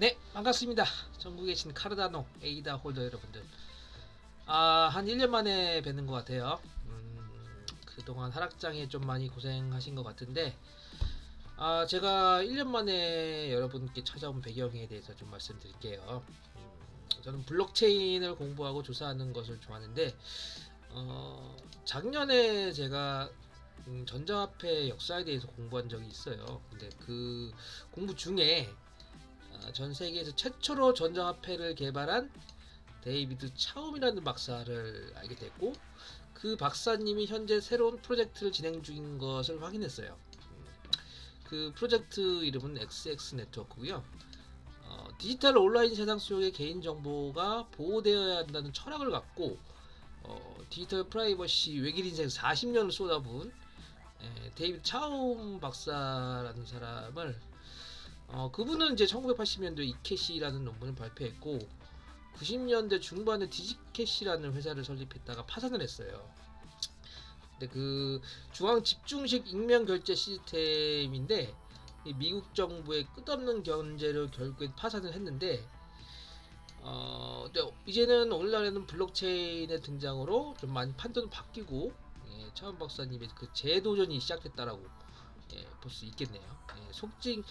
네, 반갑습니다. 전국에 계신 카르다노 에이다 홀더 여러분들. 아, 한 1년 만에 뵙는 것 같아요. 음, 그동안 하락장에 좀 많이 고생하신 것 같은데, 아, 제가 1년 만에 여러분께 찾아온 배경에 대해서 좀 말씀드릴게요. 음, 저는 블록체인을 공부하고 조사하는 것을 좋아하는데, 어, 작년에 제가 음, 전자화폐 역사에 대해서 공부한 적이 있어요. 근데 그 공부 중에 어, 전 세계에서 최초로 전자화폐를 개발한 데이비드 차움이라는 박사를 알게 됐고 그 박사님이 현재 새로운 프로젝트를 진행 중인 것을 확인했어요. 음, 그 프로젝트 이름은 XX 네트워크고요. 어, 디지털 온라인 세상 속의 개인 정보가 보호되어야 한다는 철학을 갖고 어, 디지털 프라이버시 외길 인생 40년을 쏟아부은 에, 데이비드 차움 박사라는 사람을 어, 그분은 이제 1980년도에 이캐시라는 논문을 발표했고 90년대 중반에 디지캐시라는 회사를 설립했다가 파산을 했어요. 근데 그 중앙 집중식 익명 결제 시스템인데 이 미국 정부의 끝없는 견제로 결국엔 파산을 했는데 어, 근데 이제는 오늘날에는 블록체인의 등장으로 좀 많이 판도는 바뀌고 예, 차원 박사님의 그 재도전이 시작됐다라고 예, 볼수 있겠네요. 예, 속칭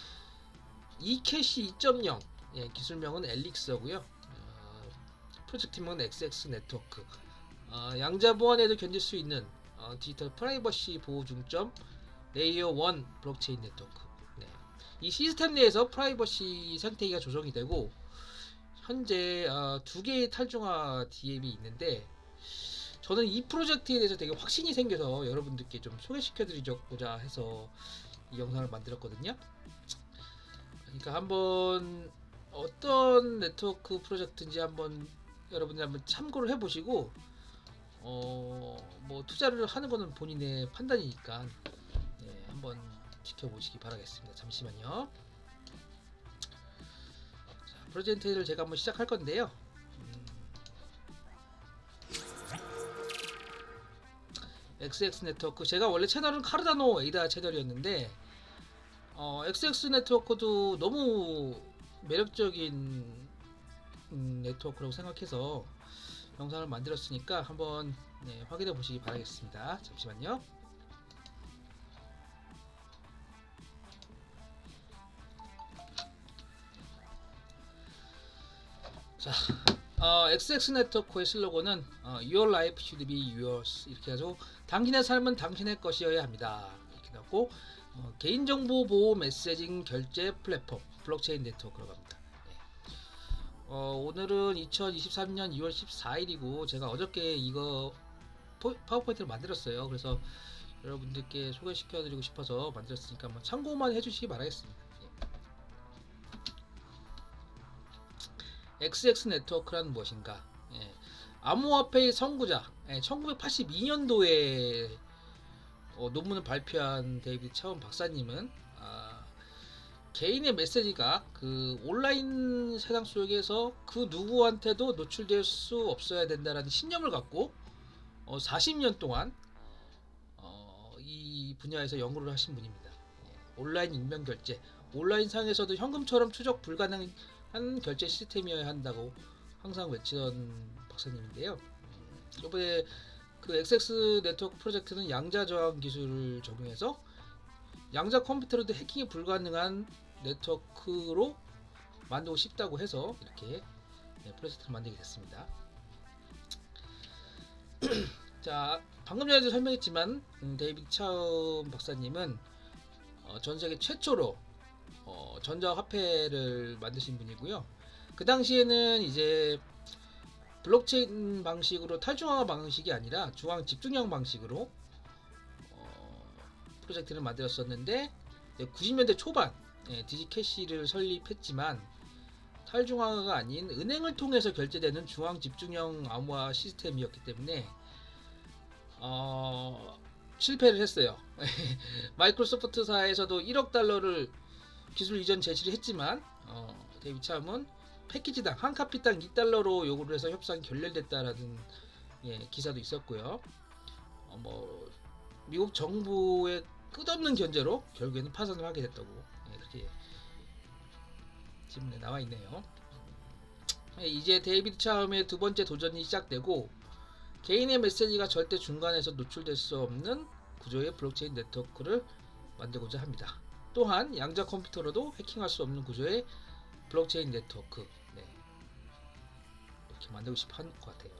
e캐시 2.0 예, 기술명은 엘릭서고요. 어, 프로젝트명은 XX 네트워크. 어, 양자 보안에도 견딜 수 있는 어, 디지털 프라이버시 보호 중점 레이어 1 블록체인 네트워크. 네. 이 시스템 내에서 프라이버시 생태계가 조정이 되고 현재 어, 두 개의 탈중화 DM이 있는데 저는 이 프로젝트에 대해서 되게 확신이 생겨서 여러분들께 좀 소개시켜 드리고자 해서 이 영상을 만들었거든요. 그러니까 한번 어떤 네트워크 프로젝트인지 한번 여러분들 한번 참고를 해보시고 어 뭐 투자를 하는 거는 본인의 판단이니까 네, 한번 지켜보시기 바라겠습니다. 잠시만요. 자, 프레젠테이를 제가 한번 시작할 건데요. 음. XX 네트워크 제가 원래 채널은 카르다노 에이다 채널이었는데 어, XX 네트워크도 너무 매력적인 음, 네트워크라고 생각해서 영상을 만들었으니까 한번 네, 확인해 보시기 바라겠습니다. 잠시만요. 자, 어, XX 네트워크의 슬로건은 어, Your life should be yours 이렇게 해서 당신의 삶은 당신의 것이어야 합니다. 이렇게 나왔고 어, 개인정보 보호 메시징 결제 플랫폼 블록체인 네트워크라고 합니다. 네. 어, 오늘은 2023년 2월 14일이고 제가 어저께 이거 포, 파워포인트를 만들었어요. 그래서 여러분들께 소개시켜드리고 싶어서 만들었으니까 한번 참고만 해주시기 바라겠습니다. 예. XX 네트워크란 무엇인가? 예. 암호화폐의 선구자, 예, 1982년도에 어, 논문을 발표한 데이비드 차원 박사님은 아, 개인의 메시지가 그 온라인 세상 속에서 그 누구한테도 노출될 수 없어야 된다라는 신념을 갖고 어, 40년 동안 어, 이 분야에서 연구를 하신 분입니다. 예, 온라인 익명 결제, 온라인 상에서도 현금처럼 추적 불가능한 결제 시스템이어야 한다고 항상 외치던 박사님인데요. 음, 이번에 그 XX 네트워크 프로젝트는 양자 저항 기술을 적용해서 양자 컴퓨터로도 해킹이 불가능한 네트워크로 만들고 싶다고 해서 이렇게 네, 프로젝트를 만들게 됐습니다. 자, 방금 전에도 설명했지만 음, 데이비드 차움 박사님은 어, 전 세계 최초로 어, 전자화폐를 만드신 분이고요. 그 당시에는 이제 블록체인 방식으로 탈중앙화 방식이 아니라 중앙 집중형 방식으로 어, 프로젝트를 만들었었는데 90년대 초반 예, 디지캐시를 설립했지만 탈중앙화가 아닌 은행을 통해서 결제되는 중앙 집중형 암호화 시스템이었기 때문에 어, 실패를 했어요. 마이크로소프트사에서도 1억 달러를 기술 이전 제시를 했지만 어, 데이비 참은 패키지당 한 카피당 2달러로 요구를 해서 협상이 결렬됐다라는 예, 기사도 있었고요. 어, 뭐 미국 정부의 끝없는 견제로 결국에는 파산을 하게 됐다고 예, 그렇게 지문에 나와 있네요. 네, 이제 데이비드 차움의 두 번째 도전이 시작되고 개인의 메시지가 절대 중간에서 노출될 수 없는 구조의 블록체인 네트워크를 만들고자 합니다. 또한 양자 컴퓨터로도 해킹할 수 없는 구조의 블록체인 네트워크 네. 이렇게 만들고 싶어 하는 것 같아요.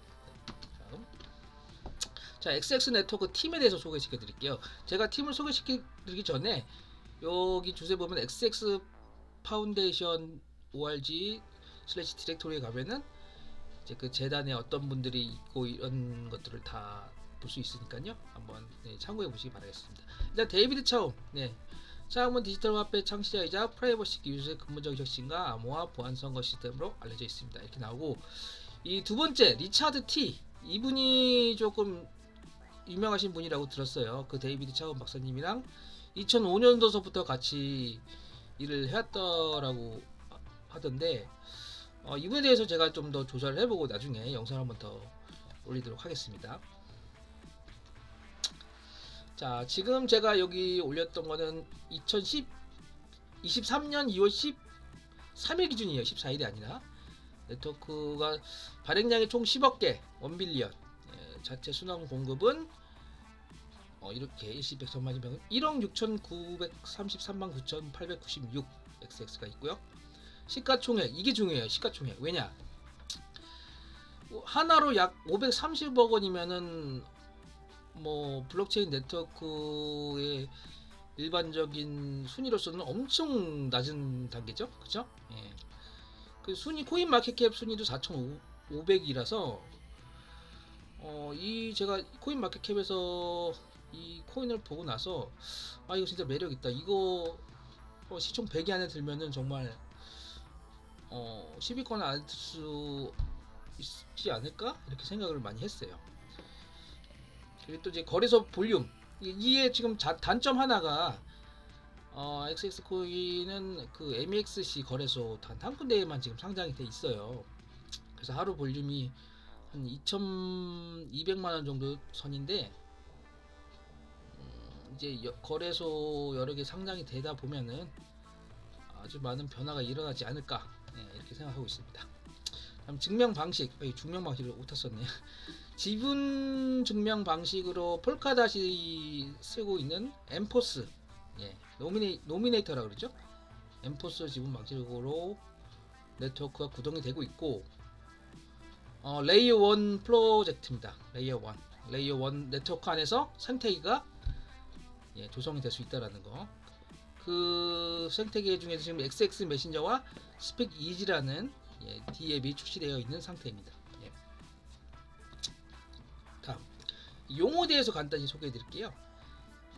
자, XX 네트워크 팀에 대해서 소개시켜 드릴게요. 제가 팀을 소개시켜 드리기 전에 여기 주세 보면 XX 파운데이션 org 슬래시 디렉토리에 가면은 이제 그 재단에 어떤 분들이 있고 이런 것들을 다 볼 수 있으니까요. 한번 네, 참고해 보시기 바라겠습니다. 일단 데이비드 차움, 네. 차움은 디지털 화폐 창시자이자 프라이버시 기술의 근본적 혁신과 암호화 보안 선거 시스템으로 알려져 있습니다. 이렇게 나오고 이 두 번째 리차드 T 이분이 조금 유명하신 분이라고 들었어요. 그 데이비드 차움 박사님이랑 2005년도서부터 같이 일을 해왔더라고 하던데 어, 이분에 대해서 제가 좀 더 조사를 해보고 나중에 영상 한번 더 올리도록 하겠습니다. 자, 지금 제가 여기 올렸던 거는 2010 23년 2월 13일 기준이에요. 14일이 아니라 네트워크가 발행량이 총 10억 개, 1빌리언. 예, 자체 순환 공급은 어, 이렇게 일시백 천만이 병 1억 6,933만 9,896 XX가 있고요. 시가총액 이게 중요해요. 시가총액 왜냐? 하나로 약 530억 원이면은 뭐 블록체인 네트워크의 일반적인 순위로서는 엄청 낮은 단계죠, 그죠? 예. 그 순위 코인 마켓캡 순위도 4,500이라서 어, 이 제가 코인 마켓캡에서 이 코인을 보고 나서 아 이거 진짜 매력 있다. 이거 어, 시총 100위 안에 들면은 정말 어 10위권 안에 들수 있지 않을까 이렇게 생각을 많이 했어요. 그리고 또 이제 거래소 볼륨 이- 이게 지금 자, 단점 하나가 어, XX 코인은 그 MEXC 거래소 단 한 군데에만 지금 상장이 돼 있어요. 그래서 하루 볼륨이 한 2,200만 원 정도 선인데 음, 이제 여- 거래소 여러 개 상장이 되다 보면은 아주 많은 변화가 일어나지 않을까 네, 이렇게 생각하고 있습니다. 다음 증명 방식, 증명 방식을 오타 썼네요. 지분 증명 방식으로 폴카닷이 쓰고 있는 엠포스, 예, 노미네 노미네이터라 그러죠. 엠포스 지분 방식으로 네트워크가 구동이 되고 있고, 어, 레이어 1 프로젝트입니다. 레이어 1, 레이어 1 네트워크 안에서 생태계가 예, 조성이 될 수 있다라는 거. 그 생태계 중에서 지금 XX 메신저와 스펙 이지라는 예, D 앱이 출시되어 있는 상태입니다. 예. 다음 용어에 대해서 간단히 소개해 드릴게요.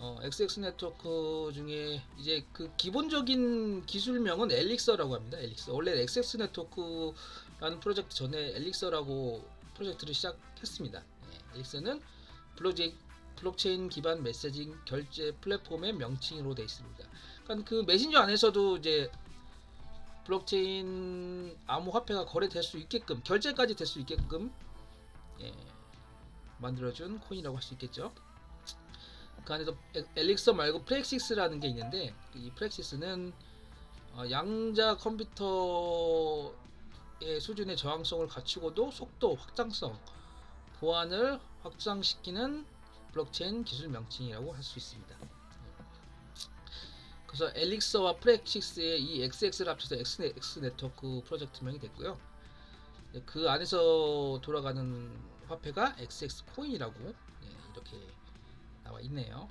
어, XX 네트워크 중에 이제 그 기본적인 기술명은 엘릭서라고 합니다. 엘릭서. 원래 XX 네트워크라는 프로젝트 전에 엘릭서라고 프로젝트를 시작했습니다. 예, 엘릭서는 블록체인, 블록체인 기반 메시징 결제 플랫폼의 명칭으로 되어 있습니다. 그러니까 그 메신저 안에서도 이제 블록체인 암호화폐가 거래될 수 있게끔 결제까지 될 수 있게끔 예, 만들어준 코인이라고 할 수 있겠죠. 그 안에도 에- 엘릭서 말고 프렉시스라는 게 있는데 이 프렉시스는 어, 양자 컴퓨터의 수준의 저항성을 갖추고도 속도, 확장성, 보안을 확장시키는 블록체인 기술 명칭이라고 할 수 있습니다. 그래서 엘릭서와 프렉시스의 이 XX를 합쳐서 X, X 네트워크 프로젝트명이 됐고요. 네, 그 안에서 돌아가는 화폐가 XX 코인이라고 예, 이렇게 나와 있네요.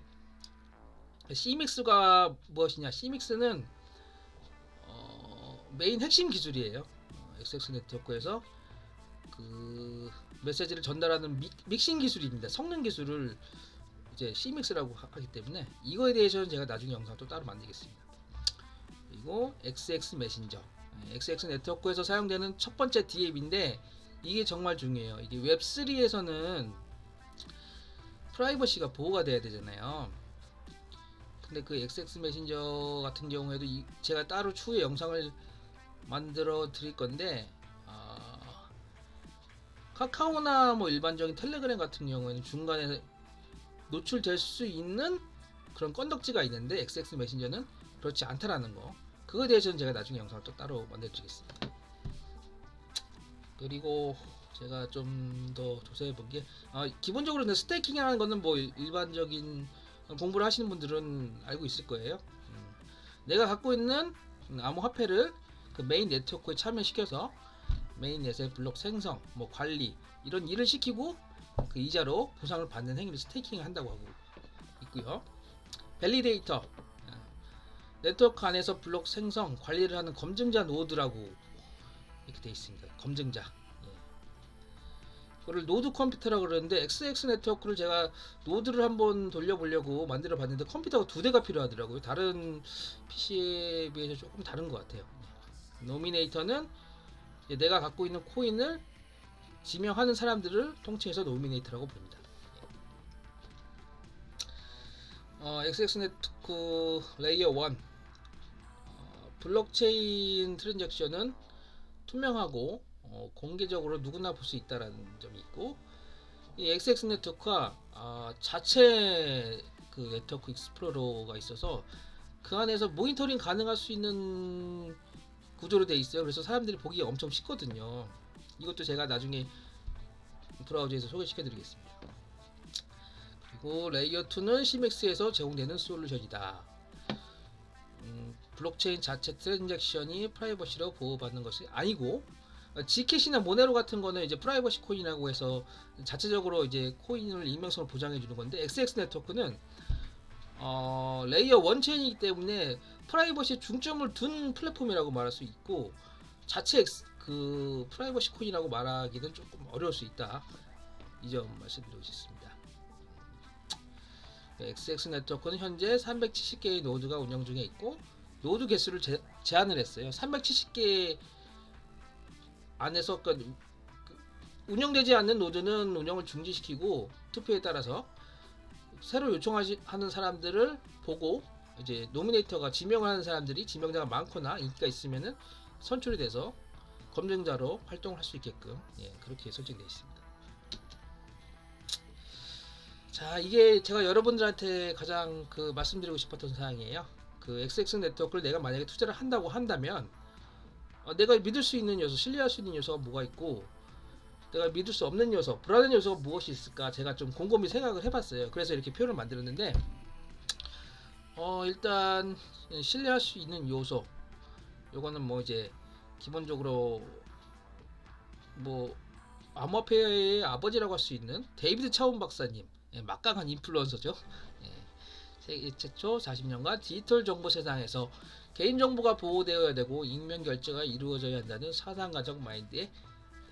CMIX가 무엇이냐? CMIX는 어, 메인 핵심 기술이에요. 어, XX 네트워크에서 그 메시지를 전달하는 믹, 믹싱 기술입니다. 성능 기술을 이제 CMIX라고 하기 때문에 이거에 대해서는 제가 나중에 영상 또 따로 만들겠습니다. 그리고 XX 메신저, XX 네트워크에서 사용되는 첫 번째 DApp인데 이게 정말 중요해요. 이게 웹3에서는 프라이버시가 보호가 돼야 되잖아요. 근데 그 XX 메신저 같은 경우에도 이- 제가 따로 추후에 영상을 만들어 드릴 건데 아, 카카오나 뭐 일반적인 텔레그램 같은 경우에는 중간에 노출될 수 있는 그런 건덕지가 있는데 XX 메신저는 그렇지 않다라는 거. 그거에 대해서는 제가 나중에 영상을 또 따로 만들어주겠습니다. 그리고 제가 좀 더 조사해 본 게 아, 기본적으로는 스테이킹이라는 거는 뭐 일- 일반적인 공부를 하시는 분들은 알고 있을 거예요. 음, 내가 갖고 있는 암호화폐를 그 메인 네트워크에 참여시켜서 메인넷의 블록 생성, 뭐 관리 이런 일을 시키고 그 이자로 보상을 받는 행위를 스테이킹을 한다고 하고 있고요. 밸리데이터 네트워크 안에서 블록 생성 관리를 하는 검증자 노드라고 이렇게 되어 있습니다. 검증자. 예. 그거를 노드 컴퓨터라고 그러는데 XX 네트워크를 제가 노드를 한번 돌려보려고 만들어 봤는데 컴퓨터가 두 대가 필요하더라고요. 다른 PC에 비해서 조금 다른 것 같아요. 노미네이터는 내가 갖고 있는 코인을 지명하는 사람들을 통칭해서 노미네이터라고 부릅니다. 어, XX 네트워크 레이어 1 어, 블록체인 트랜잭션은 투명하고 어, 공개적으로 누구나 볼 수 있다라는 점이 있고 이 XX 네트워크가 아, 자체 그 네트워크 익스플로러가 있어서 그 안에서 모니터링 가능할 수 있는 구조로 돼 있어요. 그래서 사람들이 보기가 엄청 쉽거든요. 이것도 제가 나중에 브라우저에서 소개시켜 드리겠습니다. 그리고 레이어 2는 시맥스에서 제공되는 솔루션이다. 음, 블록체인 자체 트랜잭션이 프라이버시로 보호받는 것이 아니고 어, 지켓이나 모네로 같은 거는 이제 프라이버시 코인이라고 해서 자체적으로 이제 코인을 익명성을 보장해 주는 건데 XX 네트워크는 어, 레이어 원 체인이기 때문에 프라이버시에 중점을 둔 플랫폼이라고 말할 수 있고 자체 엑스- 그 프라이버시 코인이라고 말하기는 조금 어려울 수 있다. 이 점 말씀드리고 싶습니다. XX 네트워크는 현재 370개의 노드가 운영 중에 있고 노드 개수를 제, 제한을 했어요. 370개 안에서 그, 그 운영되지 않는 노드는 운영을 중지시키고 투표에 따라서 새로 요청하는 사람들을 보고 이제 노미네이터가 지명을 하는 사람들이 지명자가 많거나 인기가 있으면은 선출이 돼서 검증자로 활동을 할 수 있게끔 예, 그렇게 설정되어 있습니다. 자, 이게 제가 여러분들한테 가장 그 말씀드리고 싶었던 사항이에요. 그 XX 네트워크를 내가 만약에 투자를 한다고 한다면 어, 내가 믿을 수 있는 요소, 신뢰할 수 있는 요소가 뭐가 있고 내가 믿을 수 없는 요소, 불안한 요소가 무엇이 있을까 제가 좀 곰곰이 생각을 해봤어요. 그래서 이렇게 표를 만들었는데 어 일단 신뢰할 수 있는 요소 요거는 뭐 이제 기본적으로 뭐 암호화폐의 아버지라고 할 수 있는 데이비드 차운 박사님 예, 막강한 인플루언서죠. 예, 세계 최초 40년간 디지털 정보 세상에서 개인 정보가 보호되어야 되고 익명 결제가 이루어져야 한다는 사상가적 마인드의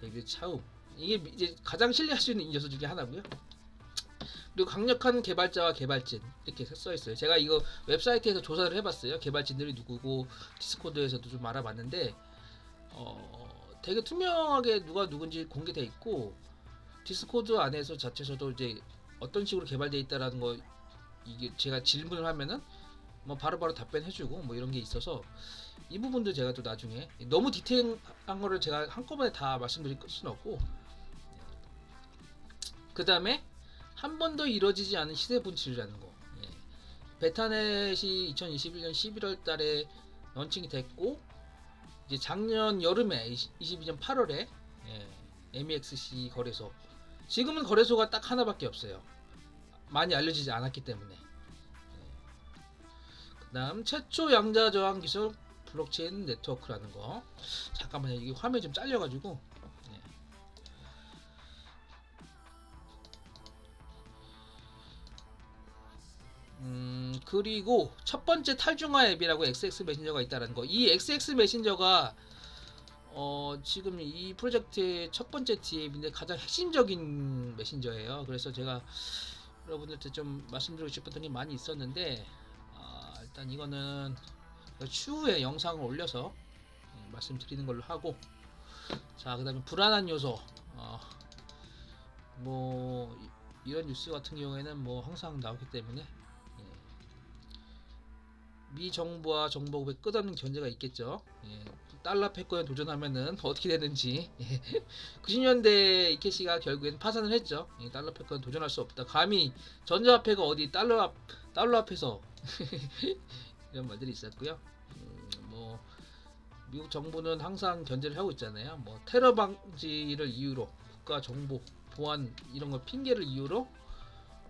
데이비드 차움 이게 이제 가장 신뢰할 수 있는 요소 중에 하나고요. 그리고 강력한 개발자와 개발진 이렇게 써 있어요. 제가 이거 웹사이트에서 조사를 해봤어요. 개발진들이 누구고 디스코드에서도 좀 알아봤는데 어, 되게 투명하게 누가 누군지 공개돼 있고 디스코드 안에서 자체에서도 이제 어떤 식으로 개발돼 있다라는 거 이게 제가 질문을 하면은 뭐 바로바로 답변해주고 뭐 이런 게 있어서 이 부분도 제가 또 나중에 너무 디테일한 거를 제가 한꺼번에 다 말씀드릴 수는 없고 그 다음에 한 번도 이루어지지 않은 시세 분출이라는 거. 예. 베타넷이 2021년 11월 달에 런칭이 됐고 이제 작년 여름에 22년 8월에 예, MEXC 거래소 지금은 거래소가 딱 하나밖에 없어요. 많이 알려지지 않았기 때문에. 예. 그다음 최초 양자 저항 기술 블록체인 네트워크라는 거. 잠깐만요. 이게 화면이 좀 잘려가지고. 예. 음 그리고 첫 번째 탈중화 앱이라고 XX 메신저가 있다는 거. 이 XX 메신저가 어 지금 이 프로젝트의 첫 번째 DApp인데 가장 핵심적인 메신저예요. 그래서 제가 여러분들한테 좀 말씀드리고 싶었던 게 많이 있었는데 아, 일단 이거는 추후에 영상을 올려서 예, 말씀드리는 걸로 하고 자 그 다음에 불안한 요소 어, 뭐 이- 이런 뉴스 같은 경우에는 뭐 항상 나오기 때문에 예. 미 정부와 정보국의 끝없는 견제가 있겠죠. 예. 달러 패권에 도전하면은 어떻게 되는지. 예. 90년대 이케시가 결국엔 파산을 했죠. 예, 달러 패권 도전할 수 없다. 감히 전자화폐가 어디 달러 앞 달러 앞에서 이런 말들이 있었고요. 음, 뭐 미국 정부는 항상 견제를 하고 있잖아요. 뭐 테러 방지를 이유로 국가 정보 보안 이런 걸 핑계를 이유로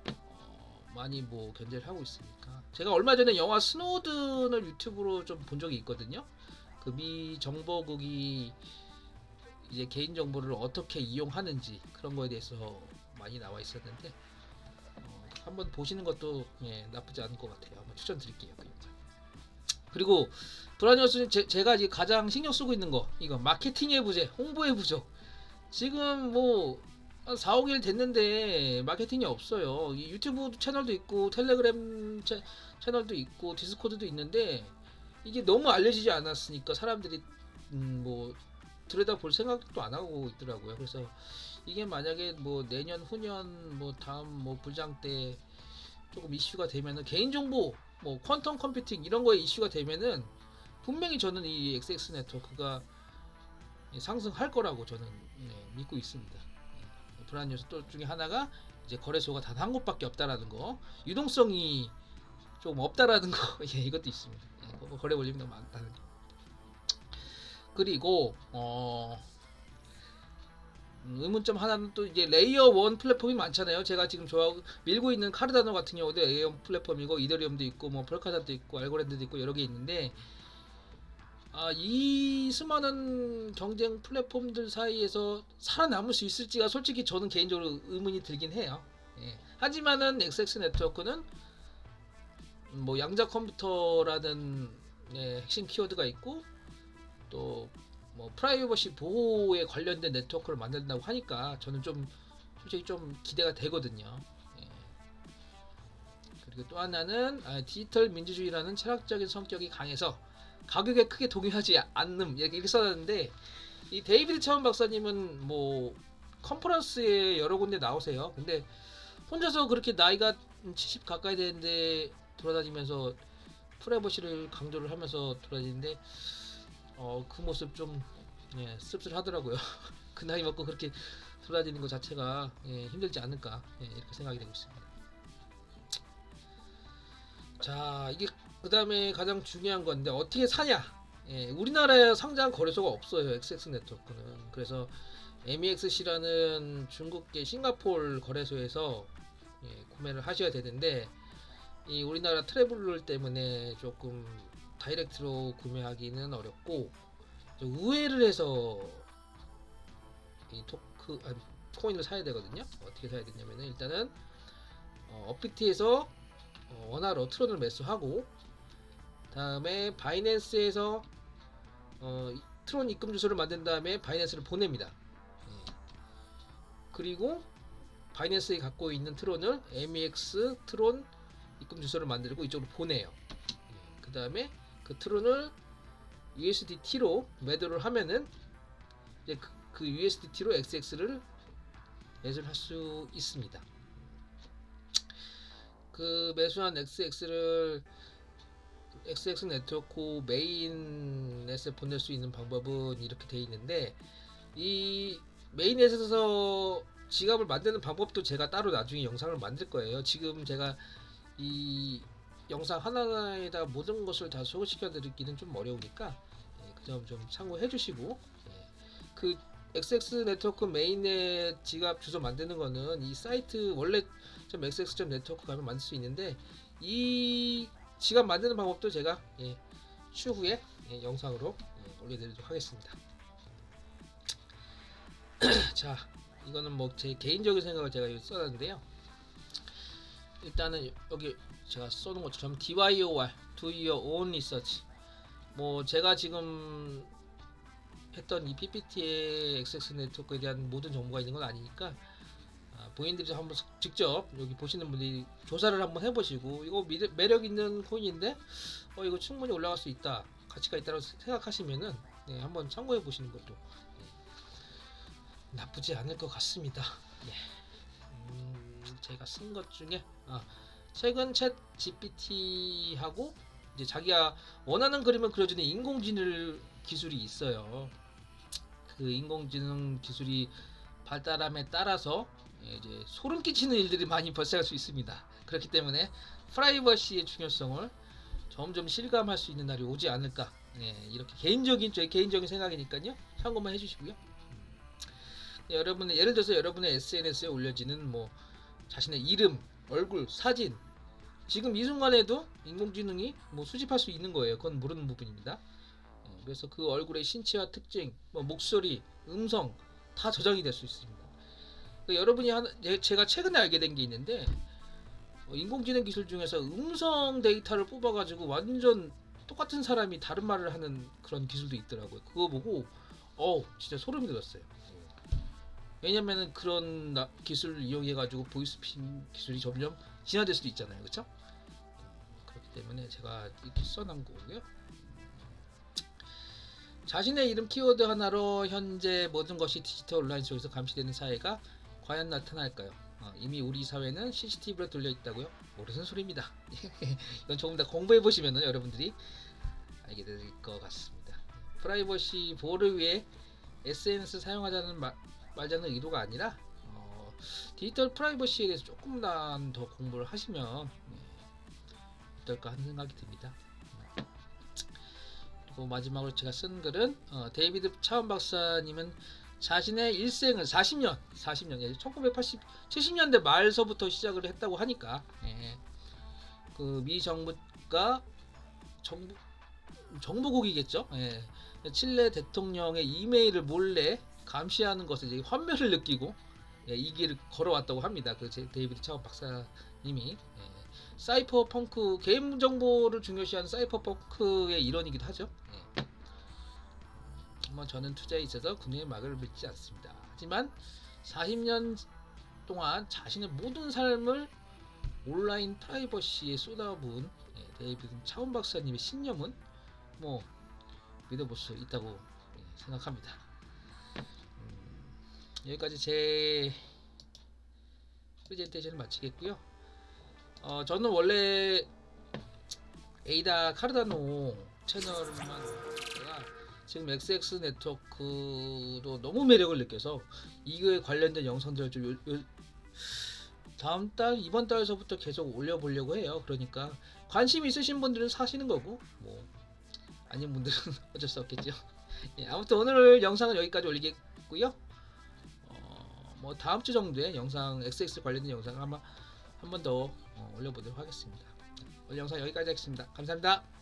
어, 많이 뭐 견제를 하고 있으니까 제가 얼마 전에 영화 스노든을 유튜브로 좀 본 적이 있거든요. 그 미 정보국이 이제 개인 정보를 어떻게 이용하는지 그런 거에 대해서 많이 나와 있었는데 어, 한번 보시는 것도 예, 나쁘지 않을 것 같아요. 한번 추천드릴게요. 그 영상. 그리고 브라니어스는 제, 제가 이제 가장 신경 쓰고 있는 거 이거 마케팅의 부재, 홍보의 부족. 지금 뭐 한 4, 5일 됐는데 마케팅이 없어요. 이 유튜브 채널도 있고 텔레그램 채, 채널도 있고 디스코드도 있는데 이게 너무 알려지지 않았으니까 사람들이 음, 뭐 들여다 볼 생각도 안 하고 있더라고요. 그래서 이게 만약에 뭐 내년 후년 뭐 다음 뭐 불장 때 조금 이슈가 되면은 개인 정보 뭐 퀀텀 컴퓨팅 이런 거에 이슈가 되면은 분명히 저는 이 XX 네트워크가 상승할 거라고 저는 네, 믿고 있습니다. 네, 불안 요소 또 중에 하나가 이제 거래소가 단 한 곳밖에 없다라는 거, 유동성이 조금 없다라는 거, 예, 이것도 있습니다. 예, 뭐 거래 너무 많다는 거. 그리고 어 음, 의문점 하나는 또 이제 레이어 원 플랫폼이 많잖아요. 제가 지금 좋아하고 밀고 있는 카르다노 같은 경우도 레이어 원 플랫폼이고 이더리움도 있고 뭐 펄카단도 있고 알고랜드도 있고 여러 개 있는데 아, 이 수많은 경쟁 플랫폼들 사이에서 살아남을 수 있을지가 솔직히 저는 개인적으로 의문이 들긴 해요. 예. 하지만은 XX 네트워크는 뭐 양자 컴퓨터라는 예, 핵심 키워드가 있고 또 뭐 프라이버시 보호에 관련된 네트워크를 만든다고 하니까 저는 좀 솔직히 좀 기대가 되거든요. 예. 그리고 또 하나는 아, 디지털 민주주의라는 철학적인 성격이 강해서 가격에 크게 동요하지 않는 이렇게 써놨는데 이 데이비드 차원 박사님은 뭐 컨퍼런스에 여러 군데 나오세요. 근데 혼자서 그렇게 나이가 70 가까이 되는데 돌아다니면서 프라이버시를 강조를 하면서 돌아다니는데 어 그 모습 좀 예, 씁쓸하더라고요. 그 나이 먹고 그렇게 돌아다니는 것 자체가 예, 힘들지 않을까 예, 이렇게 생각이 되고 있습니다. 자 이게 그 다음에 가장 중요한 건데 어떻게 사냐? 예, 우리나라에 상장 거래소가 없어요. XX 네트워크는. 그래서 MEXC라는 중국계 싱가폴 거래소에서 예, 구매를 하셔야 되는데 이 우리나라 트래블 때문에 조금 다이렉트로 구매하기는 어렵고 우회를 해서 이 토크 아니, 코인을 사야 되거든요. 어떻게 사야 되냐면은 일단은 어, 업비트에서 어, 원화로 트론을 매수하고 다음에 바이낸스에서 어, 이- 트론 입금 주소를 만든 다음에 바이낸스를 보냅니다. 예. 그리고 바이낸스에 갖고 있는 트론을 MEX 트론 입금 주소를 만들고 이쪽으로 보내요. 그 다음에 그 트론을 USDT로 매도를 하면은 이제 그, 그 USDT로 XX를 매수를 할 수 있습니다. 그 매수한 XX를 XX 네트워크 메인넷에 보낼 수 있는 방법은 이렇게 돼 있는데 이 메인넷에서 지갑을 만드는 방법도 제가 따로 나중에 영상을 만들 거예요. 지금 제가 이 영상 하나하나에다 모든 것을 다 소개시켜 드리기는 좀 어려우니까 예, 그점 좀 참고해 주시고 예, 그 XX 네트워크 메인넷 지갑 주소 만드는 거는 이 사이트 원래 좀 xx 네트워크 가면 만들 수 있는데 이 지갑 만드는 방법도 제가 예, 추후에 예, 영상으로 예, 올려드리도록 하겠습니다. 자, 이거는 뭐 제 개인적인 생각을 제가 써놨는데요. 일단은 여기 제가 써놓은 것처럼 DYOR, Do Your Own Research. 뭐 제가 지금 했던 이 PPT의 XX 네트워크에 대한 모든 정보가 있는 건 아니니까 아, 본인들이 한번 직접 여기 보시는 분들이 조사를 한번 해보시고 이거 미- 매력 있는 코인인데 어 이거 충분히 올라갈 수 있다 가치가 있다고 생각하시면은 네, 한번 참고해 보시는 것도 네, 나쁘지 않을 것 같습니다. 예. 음, 제가 쓴 것 중에 아, 최근 챗 GPT하고 이제 자기가 원하는 그림을 그려주는 인공지능 기술이 있어요. 그 인공지능 기술이 발달함에 따라서 예, 이제 소름 끼치는 일들이 많이 발생할 수 있습니다. 그렇기 때문에 프라이버시의 중요성을 점점 실감할 수 있는 날이 오지 않을까 네, 이렇게 개인적인 제 개인적인 생각이니까요. 참고만 해주시고요. 음. 여러분의 예를 들어서 여러분의 SNS에 올려지는 뭐 자신의 이름, 얼굴, 사진 지금 이 순간에도 인공지능이 뭐 수집할 수 있는 거예요. 그건 모르는 부분입니다. 예, 그래서 그 얼굴의 신체와 특징, 뭐 목소리, 음성 다 저장이 될 수 있습니다. 그 여러분이 하나, 제- 제가 최근에 알게 된 게 있는데 어, 인공지능 기술 중에서 음성 데이터를 뽑아가지고 완전 똑같은 사람이 다른 말을 하는 그런 기술도 있더라고요. 그거 보고 어 진짜 소름이 돋았어요. 왜냐면은 그런 나- 기술을 이용해 가지고 보이스피싱 기술이 점점 진화될 수도 있잖아요, 그렇죠? 그렇기 때문에 제가 이렇게 써놓은 거고요. 자신의 이름 키워드 하나로 현재 모든 것이 디지털 온라인 속에서 감시되는 사회가 과연 나타날까요? 어, 이미 우리 사회는 CCTV로 돌려 있다고요? 모르는 소리입니다. 이건 조금 더 공부해 보시면은 여러분들이 알게 될 것 같습니다. 프라이버시 보호를 위해 SNS 사용하자는 말, 말자는 의도가 아니라 어, 디지털 프라이버시에 대해서 조금만 더 공부를 하시면 네, 어떨까 하는 생각이 듭니다. 그리고 마지막으로 제가 쓴 글은 어, 데이비드 차원 박사님은 자신의 일생을 40년, 40년, 예, 1980, 70년대 말서부터 시작을 했다고 하니까 예, 그미 정부가 정부 정부국이겠죠. 예, 칠레 대통령의 이메일을 몰래 감시하는 것을 이제 환멸을 느끼고 예, 이 길을 걸어왔다고 합니다. 그 제- 데이비드 차원 박사님이 예, 사이퍼 펑크 개인 정보를 중요시하는 사이퍼 펑크의 일원이기도 하죠. 예. 뭐 저는 투자에 있어서 그녀의 막을 믿지 않습니다. 하지만 40년 동안 자신의 모든 삶을 온라인 프라이버시에 쏟아부은 예, 데이비드 차원 박사님의 신념은 뭐 믿어볼 수 있다고 예, 생각합니다. 음, 여기까지 제 프레젠테이션을 마치겠고요. 어, 저는 원래 에이다 카르다노 채널만 제가 지금 XX 네트워크도 너무 매력을 느껴서 이거에 관련된 영상들을 좀 요, 요- 다음 달 이번 달서부터 계속 올려보려고 해요. 그러니까 관심 있으신 분들은 사시는 거고 뭐 아닌 분들은 어쩔 수 없겠죠. 예, 아무튼 오늘 영상은 여기까지 올리겠고요. 어, 뭐 다음 주 정도에 영상 XX 관련된 영상 아마 한 번더 어, 올려보도록 하겠습니다. 오늘 영상 여기까지 하겠습니다. 감사합니다.